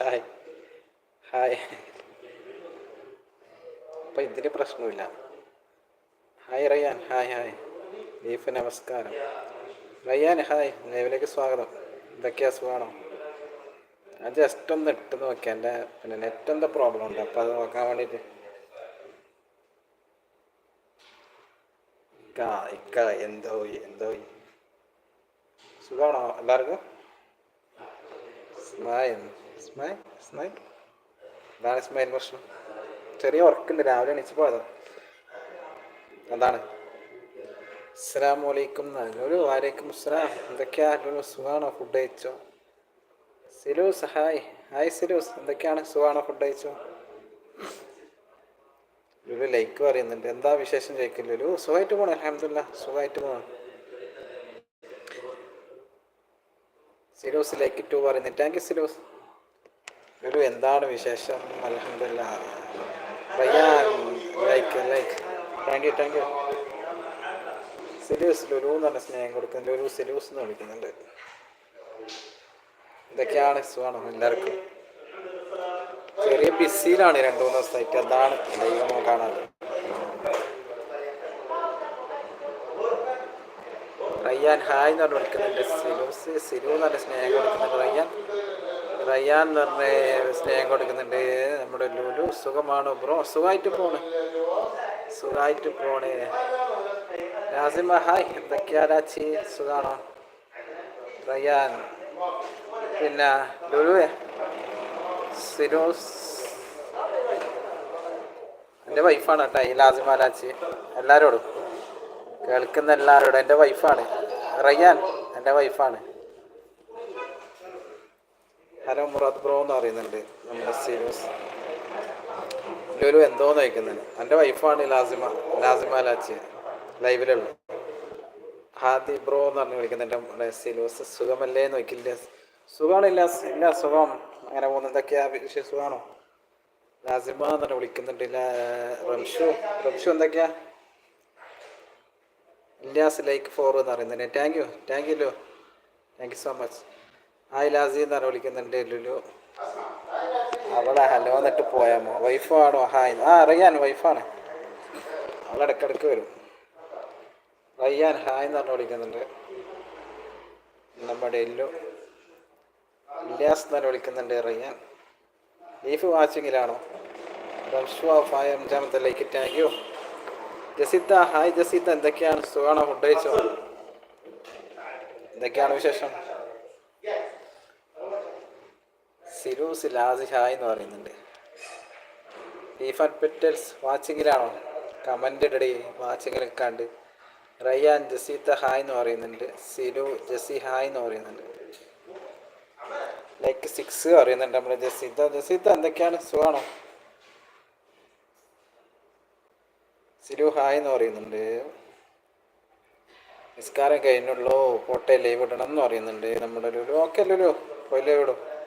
Hi hi അപ്പം ഇതിന് പ്രശ്നമില്ല. Hi Rayyan hi hi leaf നമസ്കാരം. റയ്യാൻ ഹായ് ലൈവിലേക്ക് സ്വാഗതം. എന്തൊക്കെയാ സുഖമാണോ ഞാൻ ജസ്റ്റ് ഒന്ന് ഇട്ട് നോക്കിയാൽ എന്റെ പിന്നെ നെറ്റ് എന്താ പ്രോബ്ലം ഉണ്ട്. അപ്പോൾ അത് നോക്കാൻ വേണ്ടിയിട്ട്. ഇക്ക എന്തോ എന്തോ സുഖമാണോ എല്ലാവർക്കും? സ്മൈൽ സ്മൈൽ സ്മൈ അതാണ് സ്മൈൽ പ്രശ്നം ചെറിയ ഉറക്കുണ്ട് രാവിലെ എണീച്ച് പോയത്. അതാണ്. അസ്സലാമു അലൈക്കും. നല്ലൊരു വാലേക്കും അസ്സലാം. എന്തൊക്കെയാ? സുഖമാണോ ഫുഡ് കഴിച്ചോ? സിലൂസ് ഹായ് ഹായ് സിലൂസ് എന്തൊക്കെയാണ്? സുഖാണോ? ഫുഡ് കഴിച്ചോ? ലുലു ലൈക്ക് പറയുന്നുണ്ട്. എന്താ വിശേഷം ചോദിക്കും ലുലു സുഖമായിട്ട് പോകണം അലഹമില്ല സുഖമായിട്ട് പോകണം സിലൂസ് ലൈക്ക് ടു പറയുന്നു. താങ്ക് യു സിലൂസ് ലുലു എന്താണ് വിശേഷം? അലഹമില്ല Rayyan like like thank you thank you Silu's Lulu എന്ന് പറഞ്ഞ സ്നേഹം കൊടുക്കുന്നുണ്ട് ലുലു സിലൂസ് എന്ന് വിളിക്കുന്നുണ്ട്. ഇതൊക്കെയാണ് സുഖമാണോ എല്ലാവർക്കും? ചെറിയ ബിസിയിലാണ് രണ്ടു മൂന്ന് ദിവസമായിട്ട്. അതാണ് ദൈവം കാണാറ് റയ്യാൻ ഹായ് എന്ന് പറഞ്ഞ് വിളിക്കുന്നുണ്ട്. സിലൂസ് സിലു എന്ന് പറഞ്ഞ സ്നേഹം കൊടുക്കുന്നുണ്ട് റയ്യാൻ. റയ്യാൻ എന്ന് പറഞ്ഞ സ്നേഹം കൊടുക്കുന്നുണ്ട്. നമ്മുടെ ലുലു സുഖമാണ് ബ്രോ? സുഖമായിട്ട് പോണേ. സുഖമായിട്ട് പോണേ. നാസിമ ഹായ്. എന്തൊക്കെയാ രാച്ചി സുഖാണോ? റയ്യാൻ പിന്നെ ലുലുവേ സിനോസ്. എന്റെ വൈഫാണ് കേട്ടോ ഈ ലാസിമ ലാച്ചി എല്ലാവരോടും കേൾക്കുന്ന എല്ലാവരോടും എന്റെ വൈഫാണ് റയ്യാൻ എന്റെ വൈഫാണ് ഹലോ മുറാദ് ബ്രോ എന്ന് പറയുന്നുണ്ട്. നമ്മുടെ സീരിയസ് ഒരു എന്തോ നയിക്കുന്നുണ്ട്. എന്റെ വൈഫാണ് ലാസിമ ലാസിമ ലാച്ചി ലൈവിലുള്ളു. ഹാദി ബ്രോ എന്ന് പറഞ്ഞ് വിളിക്കുന്നുണ്ട് നമ്മുടെ സിലൂസ് സുഖമല്ലേ നോക്കില്ല സുഖമാണില്ല ഇല്ല സുഖം. അങ്ങനെ പോകുന്നു. എന്തൊക്കെയാ വിഷയ സുഖമാണോ ലാസിമ എന്ന് പറഞ്ഞ് വിളിക്കുന്നുണ്ട്. റംഷു. റംഷു എന്തൊക്കെയാ? ഇല്ലാസ് ലൈക്ക് ഫോർ എന്ന് പറയുന്നുണ്ട്. Thank you thank you thank you so much hi lassi എന്ന് പറഞ്ഞ് വിളിക്കുന്നുണ്ട് ലുലു. അവളെ ഹലോ എന്നിട്ട് പോയാമോ വൈഫാണോ ഹായ് ആ അറിയാൻ വൈഫാണ് അവൾ ഇടയ്ക്കിടയ്ക്ക് വരും. റയ്യാൻ ഹായ് എന്ന് പറഞ്ഞു വിളിക്കുന്നുണ്ട്. നമ്മുടെ എല്ലു ഇല്ലാസ് എന്നാണ് വിളിക്കുന്നുണ്ട് റയ്യാൻ ലീഫ് വാച്ചിങ്ങിലാണോ? അഞ്ചാമത്തെ like thank you Jaseetha hi Jaseetha എന്തൊക്കെയാണ്? സുഖമാണോ ഫുഡ് കഴിച്ചോ? എന്തൊക്കെയാണ് വിശേഷം? ലാസി ഹായ് എന്ന് പറയുന്നുണ്ട്. ആൻഡ് പെറ്റൽസ് വാച്ചിങ്ങിലാണോ കമന്റ് ഇടടി വാച്ചിങ്ങിൽ കണ്ട്. റയ്യാൻ ജസീത്ത ഹായ് എന്ന് പറയുന്നുണ്ട്. സിലു ജസി ഹായ് എന്ന് പറയുന്നുണ്ട്. ലൈക്ക് സിക്സ് പറയുന്നുണ്ട് നമ്മുടെ ജസീത്ത ജസീത്ത എന്തൊക്കെയാണ്? സുഖമാണോ സിലു ഹായ് എന്ന് പറയുന്നുണ്ട്. നിസ്കാരം കഴിഞ്ഞുള്ളൂ. പോട്ടെ ലൈവ് ഇടണം എന്ന് പറയുന്നുണ്ട്. നമ്മുടെ ലുലു ഓക്കെ ലുലു പോയി ലൈവ് ഇടും.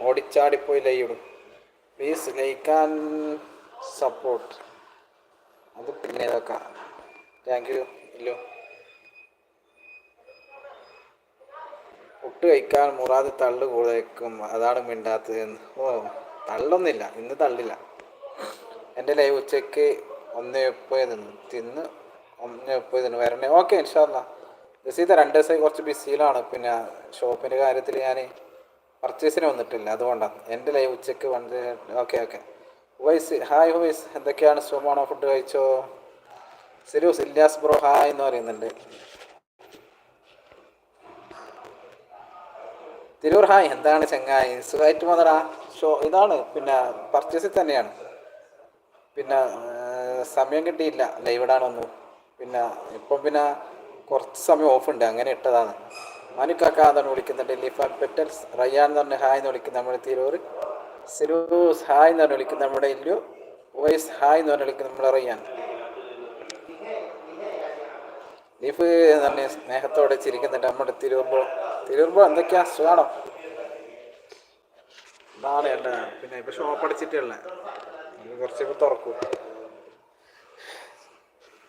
ഓടിച്ചാടിപ്പോയി ലൈവ് ഇടും പ്ലീസ് ലൈക്ക് ആൻഡ് സപ്പോർട്ട് അത് പിന്നെ ഇതൊക്കെ. താങ്ക് യു ഇല്ലോ. ഒട്ട് കഴിക്കാൻ മുറാദ് തള്ളു കൂടേക്കും. അതാണ് മിണ്ടാത്തത് എന്ന്. ഓ തള്ളൊന്നില്ല ഇന്ന് തള്ളില്ല. എന്റെ ലൈവ് ഉച്ചയ്ക്ക് ഒന്ന് മുപ്പത് നിന്ന്. തിന്ന് ഒന്ന് മുപ്പത് നിന്ന്. വരണേ ഓക്കെ ഇൻഷാല്ല രസീത രണ്ട് ദിവസമായി കുറച്ച് ബിസിയിലാണ് പിന്നെ ഷോപ്പിന്റെ കാര്യത്തിൽ ഞാൻ പർച്ചേസിന് വന്നിട്ടില്ല. അതുകൊണ്ടാണ്. എന്റെ ലൈവ് ഉച്ചയ്ക്ക് വന്ന് ഓക്കെ ഓക്കെ വൈസ് ഹായ് വൈസ്. എന്തൊക്കെയാണ്? സുഖമാണോ? ഫുഡ് കഴിച്ചോ? സിരൂസ് ഇല്ലാസ് ബ്രോ ഹായ് എന്ന് പറയുന്നുണ്ട്. തിരൂർ ഹായ് എന്താണ് ചങ്ങായി? സുഖമായിട്ട് വന്നടാ ഷോ ഇതാണ്. പിന്നെ പർച്ചേസിൽ തന്നെയാണ്. പിന്നെ സമയം കിട്ടിയില്ല. ലൈവ് ഇടാനൊന്നും പിന്നെ ഇപ്പം പിന്നെ കുറച്ച് സമയം ഓഫ് ഉണ്ട്. അങ്ങനെ ഇട്ടതാണ്. മനുക്കാക്ക എന്നാണ് വിളിക്കുന്നുണ്ട് ലിഫ പെറ്റൽസ് റയ്യാൻ എന്ന് പറഞ്ഞ ഹായ് എന്ന് വിളിക്കുന്ന നമ്മുടെ തിരൂർ. സിലൂസ് ഹായ് എന്ന് പറഞ്ഞ് വിളിക്കുന്ന നമ്മുടെ ഇല്ലു. വൈസ് ഹായ് എന്ന് പറഞ്ഞ് വിളിക്കുന്ന നമ്മുടെ റയ്യാൻ. ലീഫ് പറഞ്ഞ സ്നേഹത്തോടെ ചിരിക്കുന്നുണ്ട് നമ്മുടെ തിരുവുമ്പോൾ തിരുവുമ്പോൾ എന്തൊക്കെയാ സുഖാണോ? നാളെ ഉണ്ട് പിന്നെ ഇപ്പൊ ഷോപ്പ് അടിച്ചിട്ടുള്ള കുറച്ച് ഇപ്പൊ തുറക്കൂ.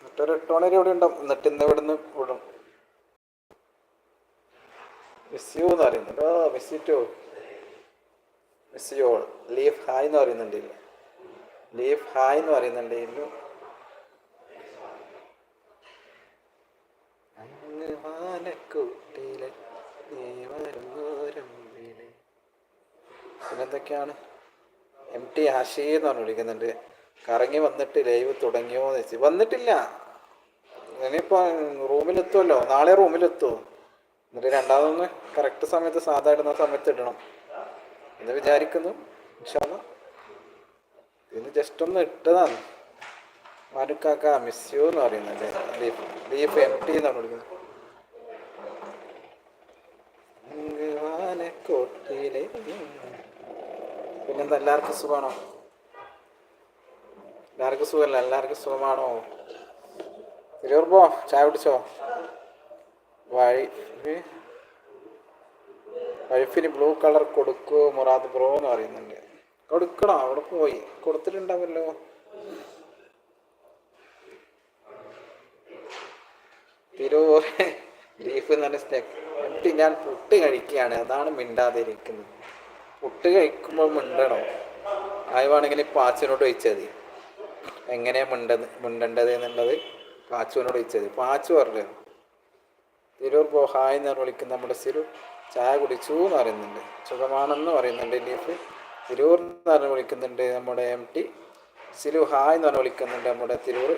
മറ്റൊരു എട്ട് മണി ഇവിടെ ഉണ്ടാവും. എന്നിട്ട് ഇന്ന് ഇവിടുന്ന് വിടും. മിസ് എന്ന് പറയുന്നുണ്ട് ഓ miss you too miss leaf hi എന്ന് പറയുന്നുണ്ട്. ലീഫ് ഹായ് എന്ന് പറയുന്നുണ്ട് പിന്നെന്തൊക്കെയാണ്? എം ടി ഹഷി എന്ന് പറഞ്ഞു വിളിക്കുന്നുണ്ട്. കറങ്ങി വന്നിട്ട് ലൈവ് തുടങ്ങിയോ എന്ന് വെച്ച് വന്നിട്ടില്ല. ഇനിയിപ്പോൾ റൂമിലെത്തുമല്ലോ നാളെ റൂമിലെത്തുമോ എന്നിട്ട് രണ്ടാമതൊന്ന് കറക്റ്റ് സമയത്ത് സാധാ ഇടുന്ന സമയത്ത് ഇടണം. എന്ന് വിചാരിക്കുന്നു. ഇന്ന് ജസ്റ്റ് ഒന്ന് ഇട്ടതാണ്. മരുക്കാക്ക മിസ് യു എന്ന് പറയുന്നത് ലീഫ് ലീഫ് എം ടി എന്നാണ് വിളിക്കുന്നത്. പിന്നെന്താ എല്ലാവർക്കും സുഖമാണോ? എല്ലാവർക്കും സുഖമല്ല. എല്ലാവർക്കും സുഖമാണോ? തിരൂർ ചായ കുടിച്ചോ? വഴി വൈഫിന് ബ്ലൂ കളർ കൊടുക്കൂ മുറാദ് ബ്രോ എന്ന് പറയുന്നുണ്ട്. കൊടുക്കണം? അവിടെ പോയി. കൊടുത്തിട്ടുണ്ടാവല്ലോ. തിരൂർ ലീഫ് എന്ന് സ്നാക്ക് എന്നിട്ട് ഞാൻ പുട്ട് കഴിക്കുകയാണ്. അതാണ് മിണ്ടാതിരിക്കുന്നത്. പുട്ട് കഴിക്കുമ്പോൾ മിണ്ടണോ? ആയവാണെങ്കിൽ പാച്ചുവിനോട് ചോദിച്ചാൽ മതി. എങ്ങനെയാ മിണ്ടത് മിണ്ടേണ്ടത് എന്നുള്ളത് പാച്ചുവിനോട് ചോദിച്ചത് പാച്ചു പറഞ്ഞു? തിരൂർ പോ ഹായ് എന്ന് വിളിക്കുന്ന നമ്മുടെ സിരു ചായ കുടിച്ചു എന്ന് പറയുന്നുണ്ട്. സുഖമാണെന്ന് പറയുന്നുണ്ട് ലീഫ്. തിരൂർ എന്ന് പറഞ്ഞ് വിളിക്കുന്നുണ്ട് നമ്മുടെ എം ടി. സിലു ഹായ് എന്ന് പറഞ്ഞ് വിളിക്കുന്നുണ്ട് നമ്മുടെ തിരൂർ.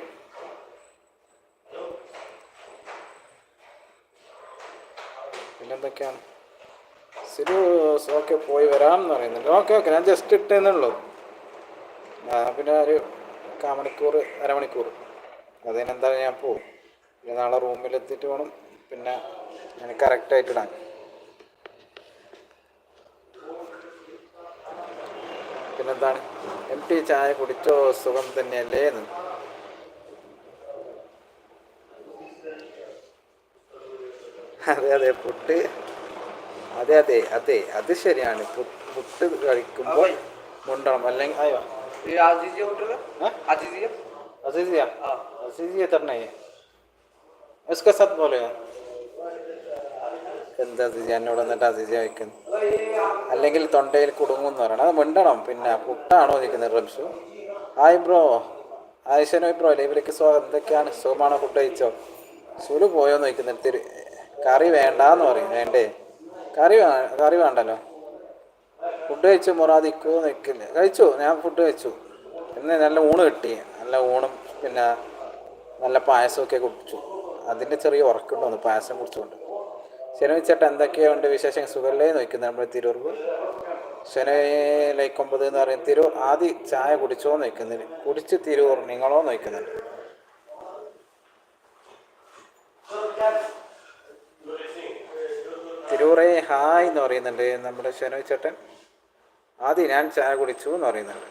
പിന്നെന്തൊക്കെയാണ്? സിരു ഓക്കെ പോയി വരാം എന്ന് പറയുന്നുണ്ട്. ഓക്കെ ഓക്കെ ഞാൻ ജസ്റ്റ് ഇട്ടേന്നുള്ളൂ പിന്നെ ഒരു കാമണിക്കൂർ അരമണിക്കൂർ അതിനെന്തായാലും ഞാൻ പോവും. പിന്നെ നാളെ റൂമിലെത്തിയിട്ട് വേണം. പിന്നെ ഞാൻ കറക്റ്റായിട്ട് ഇടാൻ പിന്നെന്താണ് എം ടി ചായ കുടിച്ചോ സുഖം തന്നെയല്ലേ എന്ന് അതെ അതെ പുട്ട് അതെ അതെ അതെ അത് ശരിയാണ് പുട്ട് കഴിക്കുമ്പോൾ മുണ്ടണം അല്ലെങ്കിൽ അയ്യോ अजीजिया अजीजिया करना है उसका साथ बोलेगा എന്താ അസീജ എന്നോട് എന്നിട്ട് അസീജ വയ്ക്കുന്നു അല്ലെങ്കിൽ തൊണ്ടയിൽ കുടുങ്ങും എന്ന് പറയണം. അത് മിണ്ടണം. പിന്നെ പുട്ടാണോ നിൽക്കുന്നത് റംഷു ആയി ബ്രോ. ആയിഷനോയ് ബ്രോ ലൈവിലേക്ക് സ്വാഗതം. എന്തൊക്കെയാണ്? സുഖമാണോ ഫുഡ് കഴിച്ചോ? സുലു പോയോ എന്ന് ചോദിക്കുന്നുണ്ട് തിരി കറി വേണ്ടാന്ന് പറയും. വേണ്ടേ? കറി കറി വേണ്ടല്ലോ. ഫുഡ് കഴിച്ചു മുറാദിക്കോ നിൽക്കില്ല കഴിച്ചു ഞാൻ ഫുഡ് കഴിച്ചു. ഇന്ന് നല്ല ഊണ് കിട്ടി. നല്ല ഊണും പിന്നെ നല്ല പായസമൊക്കെ കുടിച്ചു. അതിന്റെ ചെറിയ ഉറക്കുണ്ടോന്ന് പായസം കുടിച്ചുകൊണ്ട്. ശനി ചേട്ടൻ എന്തൊക്കെയുണ്ട് വിശേഷം സുഖല്ലേ നോക്കുന്നത് നമ്മൾ തിരൂർക്ക്. ശനി ലൈക്ക് ഒമ്പത് എന്ന് പറയും തിരൂർ ആദ്യം ചായ കുടിച്ചോ നോക്കുന്നില്ല കുടിച്ച് തിരൂർ നിങ്ങളോ നോക്കുന്നുണ്ട് തിരൂറേ ഹായ് എന്ന് പറയുന്നുണ്ട് നമ്മുടെ ശനി ചേട്ടൻ ആദ്യം ഞാൻ ചായ കുടിച്ചു എന്ന് പറയുന്നുണ്ട്.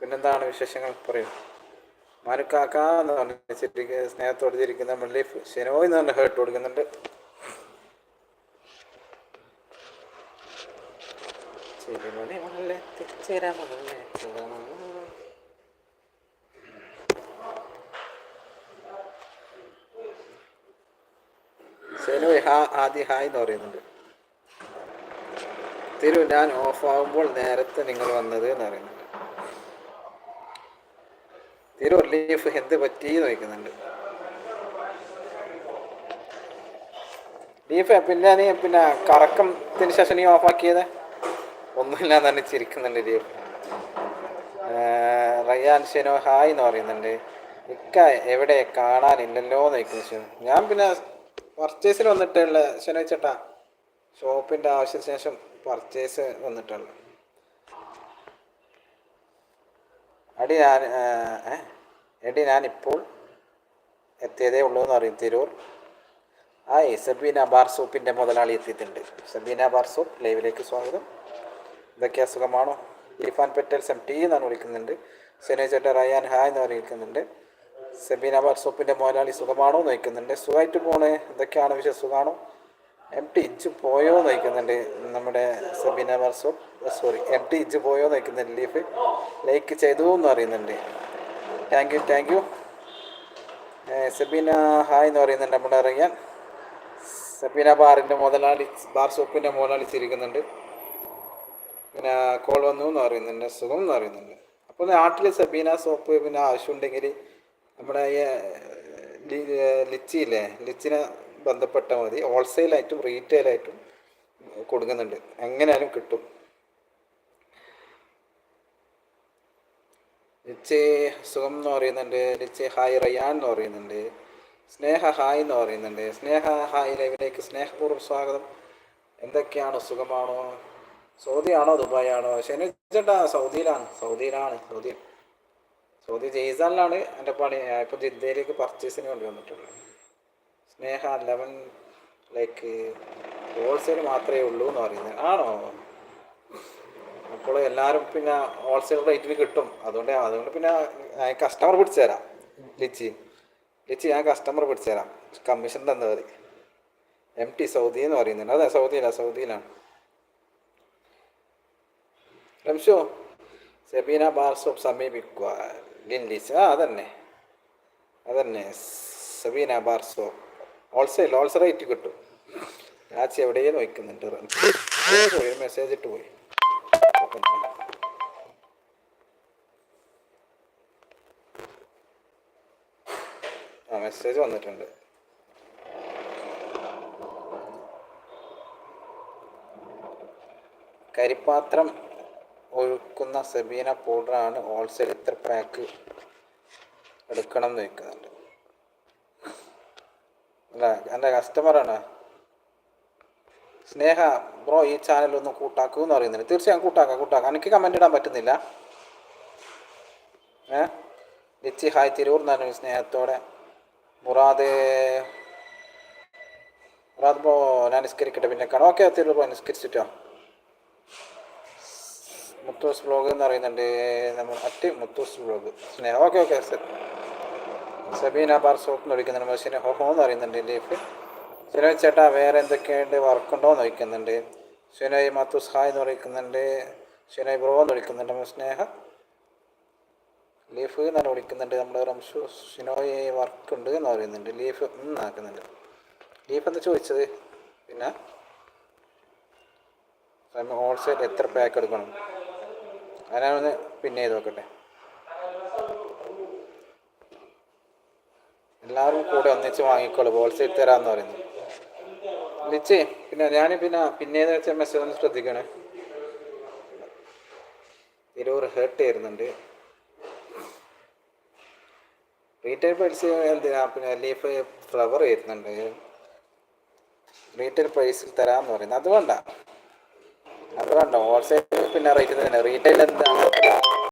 പിന്നെന്താണ് വിശേഷങ്ങൾ? പറയൂ. മാനുക്കാക്ക എന്ന് പറഞ്ഞ ശരിക്ക് സ്നേഹത്തോടെ ചിരിക്കുന്ന മുല്ലീഫ് ഷെനോയ് എന്ന് പറഞ്ഞ ഹേർട്ട് കൊടുക്കുന്നുണ്ട് ഷെനോയ് ഹാ ആദ്യ ഹായ് എന്ന് പറയുന്നുണ്ട്. തിരു ഞാൻ ഓഫ് ആകുമ്പോൾ നേരത്തെ നിങ്ങൾ വന്നത് എന്ന് പറയുന്നുണ്ട്. തീരെ ലീഫ് എന്ത് പറ്റി ചോദിക്കുന്നുണ്ട്. ലീഫ് പിന്നെ നീ പിന്നെ കറക്കത്തിന് ശേഷം നീ ഓഫാക്കിയത് ഒന്നുമില്ല തന്നെ ചിരിക്കുന്നുണ്ട് ലീഫ് റയ്യാൻ ഷെനോ ഹായ് എന്ന് പറയുന്നുണ്ട്. ഇക്ക എവിടെ? കാണാനില്ലല്ലോ എന്ന് ചോദിക്കുന്നു. ഞാൻ പിന്നെ പർച്ചേസിൽ വന്നിട്ടുള്ള ഷെനോ ചേട്ടാ. ഷോപ്പിന്റെ ആവശ്യത്തിന് ശേഷം പർച്ചേസ് വന്നിട്ടുള്ളു അടി ഞാൻ എടി ഞാനിപ്പോൾ എത്തിയതേ ഉള്ളൂ എന്ന് പറയും തിരൂർ. ആയി സബീന ബാർ സൂപ്പിന്റെ മുതലാളി എത്തിയിട്ടുണ്ട്. സബീന ബാർ സൂപ്പ് ലൈവിലേക്ക് സ്വാഗതം. ഇതൊക്കെ അസുഖമാണോ ഇർഫാൻ പെറ്റൽസ് സെം ടി എന്നാണ് വിളിക്കുന്നുണ്ട്. സെനേ ചേട്ടൻ റയാൻ ഹായ് എന്ന് വിളിക്കുന്നുണ്ട്. സബീന ബാർ സൂപ്പിന്റെ മുതലാളി സുഖമാണോ എന്ന് വയ്ക്കുന്നുണ്ട് സുഖമായിട്ട് പോണേ. എന്തൊക്കെയാണ് വിശേഷ? സുഖമാണോ? എം ടി ഇഞ്ച് പോയോ നയിക്കുന്നുണ്ട് നമ്മുടെ സബീന വർസോ സോറി എം ടി ഇഞ്ച് പോയോ നയിക്കുന്ന ലീഫ് ലൈക്ക് ചെയ്തു എന്ന് അറിയുന്നുണ്ട് thank you thank you Sabeena hi എന്ന് പറയുന്നുണ്ട് നമ്മുടെ അറിയാൻ. സബീന ബാറിന്റെ മുതലാളി ബാർ സോപ്പിന്റെ മുതലാളി ചിരിക്കുന്നുണ്ട്. പിന്നെ കോൾ വന്നു എന്ന് പറയുന്നുണ്ട് സുഖം എന്ന് പറയുന്നുണ്ട്. അപ്പോൾ നാട്ടിൽ സബീന സോപ്പ് പിന്നെ ആവശ്യമുണ്ടെങ്കിൽ നമ്മുടെ ലിച്ചിയില്ലേ ലിച്ചിനെ ബന്ധപ്പെട്ടാൽ മതി. ഹോൾസെയിലായിട്ടും റീറ്റെയിലായിട്ടും കൊടുക്കുന്നുണ്ട്. എങ്ങനെയാലും കിട്ടും. ലിച്ചി സുഖം എന്ന് പറയുന്നുണ്ട്. ലിച്ചി ഹായ് റയാൻ എന്ന് പറയുന്നുണ്ട്. സ്നേഹ ഹായ് എന്ന് പറയുന്നുണ്ട്. സ്നേഹ ഹായ് ലൈവിലേക്ക് സ്നേഹപൂർവം സ്വാഗതം. എന്തൊക്കെയാണ് സുഖമാണോ? സൗദിയാണോ ദുബായാണോ? ശനിച്ചേട്ടാ സൗദിയിലാണ്. സൗദിയിലാണ് സൗദി. സൗദി ജെയ്സാനിലാണ് എന്റെ പണി. ഇപ്പോൾ ജിദ്ദയിലേക്ക് പർച്ചേസിന് വേണ്ടി വന്നിട്ടുള്ളത്. സ്നേഹ ലെവൻ ലൈക്ക് ഹോൾസെയിൽ മാത്രമേ ഉള്ളൂ എന്ന് പറയുന്നത്. ആണോ? അപ്പോൾ എല്ലാവരും പിന്നെ ഹോൾസെയിൽ റേറ്റിൽ കിട്ടും. അതുകൊണ്ട് അതുകൊണ്ട് പിന്നെ കസ്റ്റമർ പിടിച്ചു തരാം ലിച്ചി ലിച്ചി ഞാൻ കസ്റ്റമർ പിടിച്ചു തരാം കമ്മീഷൻ തന്നെ മതി. എം ടി സൗദി എന്ന് പറയുന്നുണ്ട്. അതെ സൗദിയിലാണ് സൗദിയിലാണ്. രംഷോ സെബീന ബാർസോ സമീപിക്കുക. ലിൻലിസ് ആ അതന്നെ. അതന്നെ. Sabeena bar shop wholesale wholesale rate കിട്ടും. രാച്ചി എവിടെയും വയ്ക്കുന്നുണ്ട് ഒരു മെസ്സേജ് ഇട്ട് പോയി. ആ മെസ്സേജ് വന്നിട്ടുണ്ട്. കരിപ്പാത്രം ഒഴുക്കുന്ന സെബീന പൗഡറാണ് ഹോൾസെയിൽ എത്ര പാക്ക് എടുക്കണം എന്ന് വെക്കുന്നുണ്ട്. അല്ല? എന്റെ കസ്റ്റമറാണ് സ്നേഹ ബ്രോ ഈ ചാനൽ ഒന്ന് കൂട്ടാക്കൂ എന്ന് പറയുന്നുണ്ട്. തീർച്ചയായും കൂട്ടാക്കാം കൂട്ടാക്കാം. എനിക്ക് കമന്റ് ഇടാൻ പറ്റുന്നില്ല. ഏ? ലിച്ചി ഹായ് തിരൂർ എന്നാണ് സ്നേഹത്തോടെ. മുറാദ് മുറാദ് ബ്രോ ഞാൻ നിസ്കരിക്കട്ടെ പിന്നെ കാണാം. ഓക്കെ തിരൂർ ബ്രോ നിസ്കരിച്ചിട്ടോ? മുത്തൂസ് ബ്ലോഗ് എന്ന് പറയുന്നുണ്ട്. നമ്മൾ at Muthoos blog. Sneha okay okay Sabeena bar soap എന്ന് വിളിക്കുന്നുണ്ട് മനുഷ്യനെ ഹോഹോ എന്ന് പറയുന്നുണ്ട് ലീഫ്. സുനോയ് ചേട്ടാ വേറെ എന്തൊക്കെയുണ്ട് വർക്കുണ്ടോ എന്ന് ചോദിക്കുന്നുണ്ട്. സുനോയ് മത്തൂസ് ഹായ് എന്ന് വിളിക്കുന്നുണ്ട്. സുനോയ് ബ്രോ എന്ന് വിളിക്കുന്നുണ്ട് സ്നേഹ. ലീഫ് എന്നാണ് വിളിക്കുന്നുണ്ട് നമ്മുടെ റംഷു സുനോയ് വർക്ക് ഉണ്ട് എന്ന് പറയുന്നുണ്ട്. ലീഫ് ആക്കുന്നുണ്ട്. ലീഫ് എന്താ ചോദിച്ചത്? പിന്നെ? ഹോൾസെയിൽ എത്ര പാക്ക് എടുക്കണം? അതിനാണ് പിന്നെ ചെയ്ത് നോക്കട്ടെ. എല്ലാവരും കൂടെ ഒന്നിച്ച് വാങ്ങിക്കോളൂ. ഹോൾസെയിൽ തരാമെന്ന് പറയുന്നു. ലിച്ചേ പിന്നെ ഞാൻ പിന്നെ പിന്നേന്ന് വെച്ച മെസ്സേജ് ഒന്ന് ശ്രദ്ധിക്കണേ. തിരൂർ ഹേർട്ട് ചെയ്യുന്നുണ്ട്. റീറ്റെയിൽ പ്രൈസ് എന്തിനാ? പിന്നെ ലീഫ് ഫ്ലവർ ചെയ്യുന്നുണ്ട് റീറ്റെയിൽ പ്രൈസിൽ തരാമെന്ന് പറയുന്നത് അത് വേണ്ട. അത് വേണ്ട. ഹോൾസെയിൽ പിന്നെ റേറ്റ് തന്നെ റീറ്റെയിൽ എന്താണ്